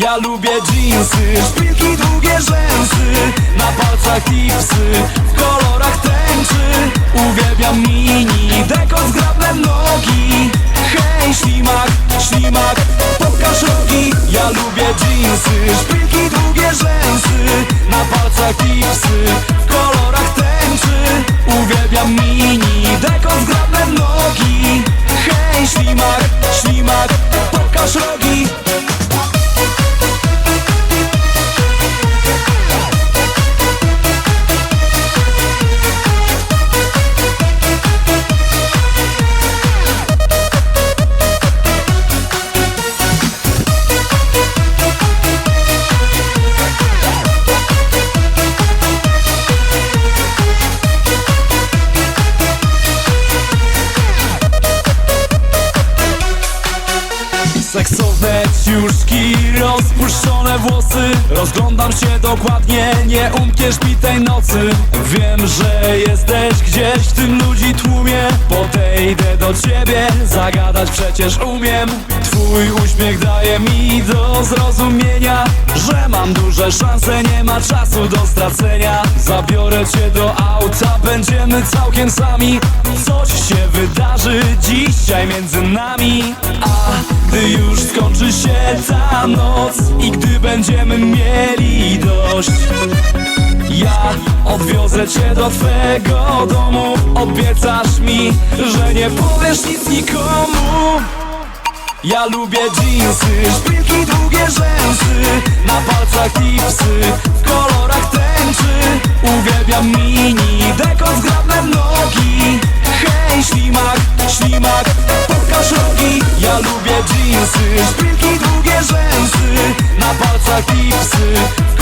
Ja lubię jeansy, szpilki, długie rzęsy Na palcach tipsy, w kolorach tęczy. Uwielbiam mini, dekot zgrabne Seksowne ciuszki, rozpuszczone włosy. Rozglądam się dokładnie, nie umkniesz mi tej nocy. Wiem, że jesteś gdzieś w tym ludzi tłumie. Podejdę do ciebie, zagadać przecież umiem. Twój uśmiech daje mi do zrozumienia Że mam duże szanse, nie ma czasu do stracenia. Zabiorę cię do auta, będziemy całkiem sami. Coś się wydarzy dzisiaj między nami. A gdy już skończy się ta noc I gdy będziemy mieli dość Ja odwiozę cię do twego domu. Obiecasz mi, że nie powiesz nic nikomu. Ja lubię jeansy, szpilki, długie rzęsy Na palcach tipsy, w kolorach tęczy. Uwielbiam mini, nogi Hej, ślimak, ślimak, pokaż Ja lubię jeansy, szpilki, długie rzęsy. Na palcach kolorach